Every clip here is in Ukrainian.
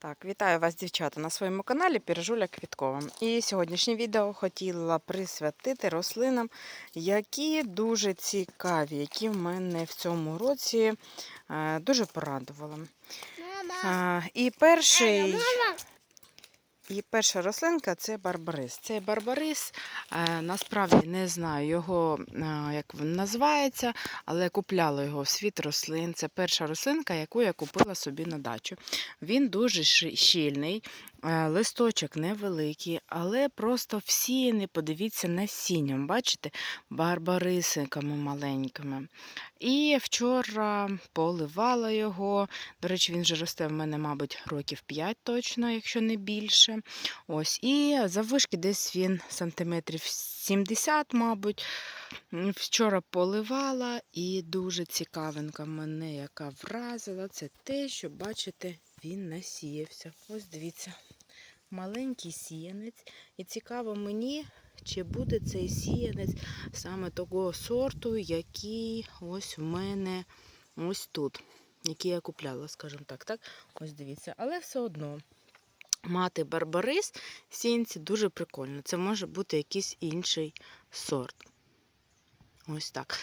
Так, вітаю вас, дівчата, на своєму каналі Піржуля Квіткова. І сьогоднішнє відео хотіла присвятити рослинам, які дуже цікаві, які в мене в цьому році е, дуже порадували. Мама, і перший. І перша рослинка це барбарис. Цей барбарис, е, насправді не знаю його, е, як він називається, але купляла його в світ рослин. Це перша рослинка, яку я купила собі на дачу. Він дуже щільний, е, листочок невеликий, але просто всіяний, подивіться, насінням. Бачите, барбарисиками маленькими. І вчора поливала його. До речі, він вже росте в мене, мабуть, років 5 точно, якщо не більше. Ось, і заввишки десь він сантиметрів 70, мабуть. Вчора поливала, і дуже цікавинка мене, яка вразила, це те, що, бачите, він насіявся. Ось дивіться, маленький сіянець. І цікаво мені, чи буде цей сіянець саме того сорту, який ось в мене ось тут, який я купляла, скажімо так. так? Ось дивіться, але все одно. Мати барбарис в сіянці дуже прикольно. Це може бути якийсь інший сорт. Ось так.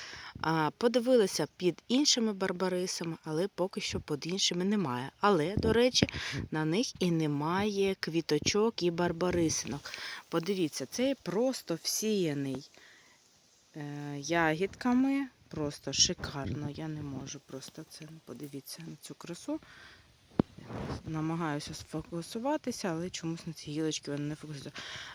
Подивилися під іншими барбарисами, але поки що під іншими немає. Але, до речі, на них і немає квіточок і барбарисинок. Подивіться, це просто всіяний е, ягідками. Просто шикарно. Я не можу просто це. Подивіться на цю красу. Намагаюся сфокусуватися, але чомусь на цій гілочці вона не фокусується.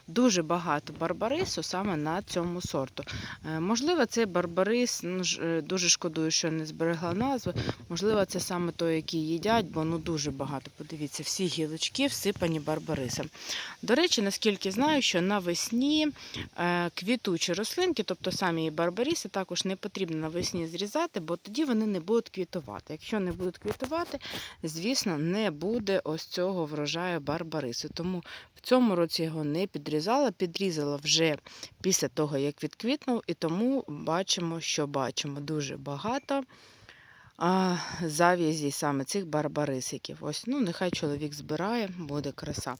Дуже багато барбарису саме на цьому сорту. Е, Можливо, цей барбарис, ну, е, дуже шкодую, що не зберегла назву. Можливо, це саме той, який їдять, бо ну дуже багато. Подивіться, всі гілочки всипані барбарисом. До речі, наскільки знаю, що навесні е, квітучі рослинки, тобто самі барбариси, також не потрібно навесні зрізати, бо тоді вони не будуть квітувати. Якщо не будуть квітувати, звісно, не буде ось цього врожаю барбарису. Тому в цьому році його не підрізала, підрізала вже після того, як відквітнув, і тому бачимо, що бачимо дуже багато а, зав'язі саме цих барбарисиків. Ось, ну, нехай чоловік збирає, буде краса.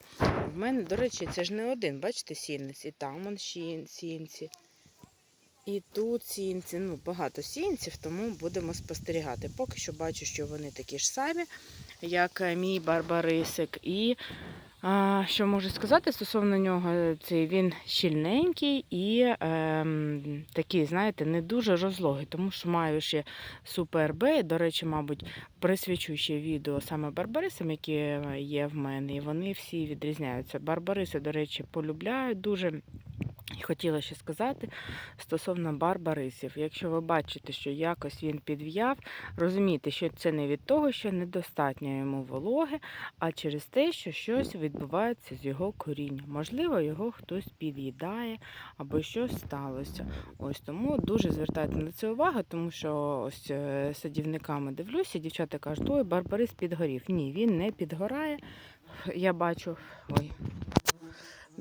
В мене, до речі, це ж не один, бачите, сінець, і там он сінці. І тут сінці, ну, багато сінців, тому будемо спостерігати. Поки що бачу, що вони такі ж самі, як е, мій барбарисик. І а, що можу сказати стосовно нього, це він щільненький і ем, такий, знаєте, не дуже розлогий, тому що маю ще супер Б. До речі, мабуть, присвячу ще відео саме барбарисам, які є в мене, і вони всі відрізняються. Барбариси, до речі, полюбляють дуже. Хотіла ще сказати стосовно барбарисів. Якщо ви бачите, що якось він підв'яв, розумійте, що це не від того, що недостатньо йому вологи, а через те, що щось відбувається з його корінням. Можливо, його хтось під'їдає або щось сталося. Ось тому дуже звертайте на це увагу, тому що ось е, садівниками дивлюся, дівчата кажуть, ой, барбарис підгорів. Ні, він не підгорає. Я бачу. Ой.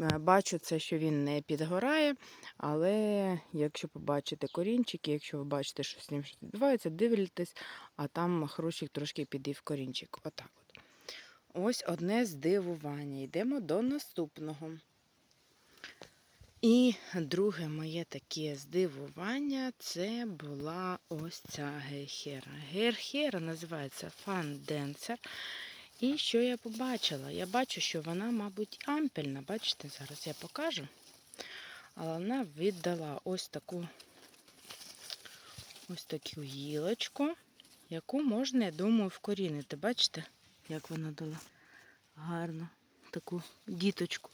Е, Бачу це, що він не підгорає, але якщо побачите корінчики, якщо ви бачите, що з ним щось відбувається, дивитесь, а там хрущик трошки підів корінчик. Отак от. Ось одне здивування. Йдемо до наступного. І друге моє таке здивування це була ось ця гейхера. Гейхера називається фанденсер. І що я побачила? Я бачу, що вона, мабуть, ампельна. Бачите, зараз я покажу. Але вона віддала ось таку ось таку гілочку, яку можна, я думаю, вкорінити. Бачите, як вона дала гарно таку діточку.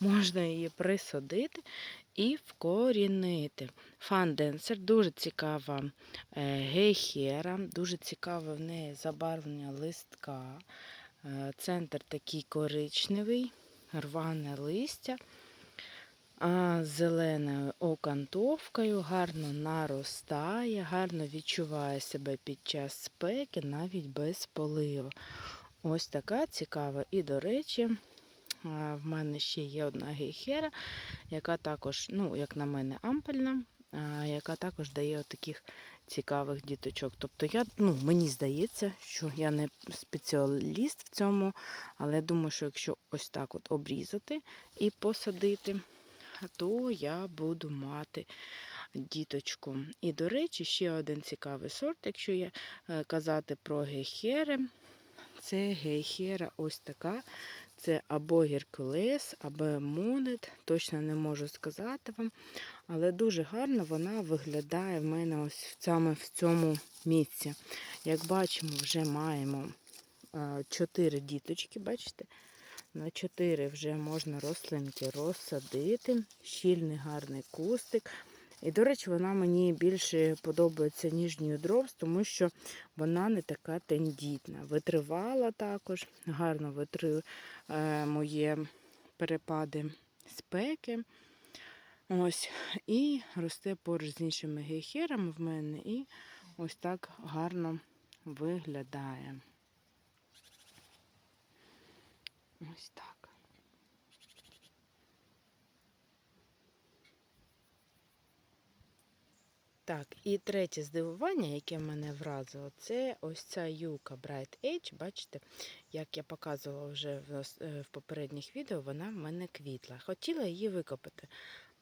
Можна її присадити і вкорінити. Фанденсер дуже цікава е, гейхера, дуже цікаве в неї забарвлення листка. Е, Центр такий коричневий, рване листя а, зеленою окантовкою, гарно наростає, гарно відчуває себе під час спеки, навіть без поливу. Ось така цікава. І, до речі, в мене ще є одна гейхера, яка також, ну, як на мене, ампельна, яка також дає таких цікавих діточок. Тобто я, ну, мені здається, що я не спеціаліст в цьому, але думаю, що якщо ось так от обрізати і посадити, то я буду мати діточку. І, до речі, ще один цікавий сорт, якщо я е, казати про гейхери, це гейхера ось така. Це або Геркулес, або Монет, точно не можу сказати вам. Але дуже гарно вона виглядає в мене ось саме в цьому місці. Як бачимо, вже маємо 4 діточки, бачите? На 4 вже можна рослинки розсадити. Щільний гарний кустик. І, до речі, вона мені більше подобається, ніж Ньюдропс, тому що вона не така тендітна. Витривала також, гарно витримує перепади спеки. Ось, І росте поруч з іншими гейхерами в мене, і ось так гарно виглядає. Ось так. Так, і третє здивування, яке мене вразило, це ось ця юка Bright Edge. Бачите, як я показувала вже в, е, в попередніх відео, вона в мене квітла. Хотіла її викопати.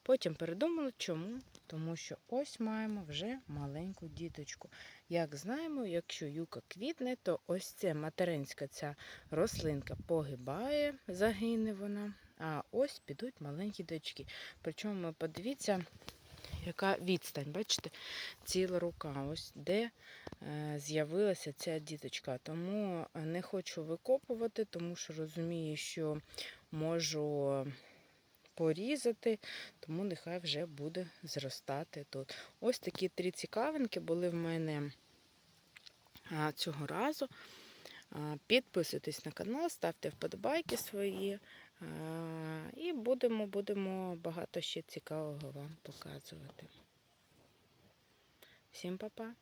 Потім передумала, чому? Тому що ось маємо вже маленьку діточку. Як знаємо, якщо юка квітне, то ось ця материнська ця рослинка погибає, загине вона, а ось підуть маленькі дочки. Причому подивіться, яка відстань, бачите, ціла рука, ось де е, з'явилася ця діточка. Тому е, не хочу викопувати, тому що розумію, що можу порізати, тому нехай вже буде зростати тут. Ось такі три цікавинки були в мене цього разу. Підписуйтесь на канал, ставте вподобайки свої. І будемо, будемо багато ще цікавого вам показувати. Всім па-па!